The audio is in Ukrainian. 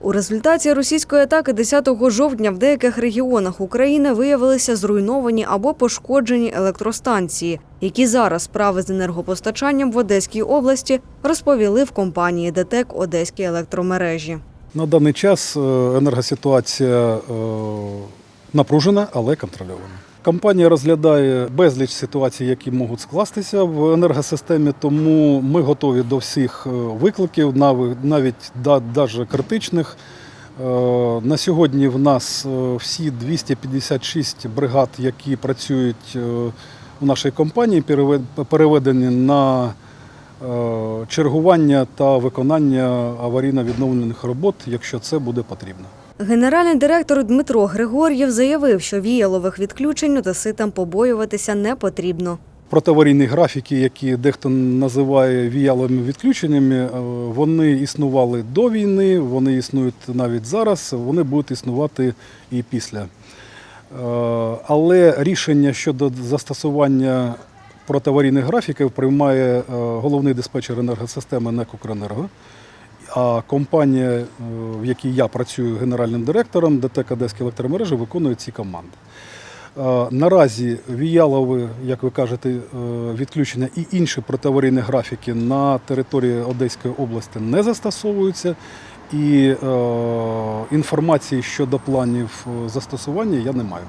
У результаті російської атаки 10 жовтня в деяких регіонах України виявилися зруйновані або пошкоджені електростанції, які зараз справи з енергопостачанням в Одеській області розповіли в компанії ДТЕК Одеські електромережі. На даний час е, енергоситуація е, напружена, але контрольована. Компанія розглядає безліч ситуацій, які можуть скластися в енергосистемі, тому ми готові до всіх е, викликів, навіть да- даже критичних. Е, На сьогодні в нас е, всі 256 бригад, які працюють у нашій компанії, перевед- переведені на чергування та виконання аварійно-відновлених робот, якщо це буде потрібно. Генеральний директор Дмитро Григор'єв заявив, що віялових відключень одеситам побоюватися не потрібно. Протиаварійні графіки, які дехто називає віяловими відключеннями, е, вони існували до війни, вони існують навіть зараз, вони будуть існувати і після. Е, Але рішення щодо застосування протиаварійних графіків приймає е, головний диспетчер енергосистеми НЕК «Укренерго». А компанія, е, в якій я працюю генеральним директором, ДТЕК Одеські електромережі, виконує ці команди. Е, Наразі віялові, як ви кажете, е, відключення і інші протиаварійні графіки на території Одеської області не застосовуються. І інформації щодо планів застосування я не маю.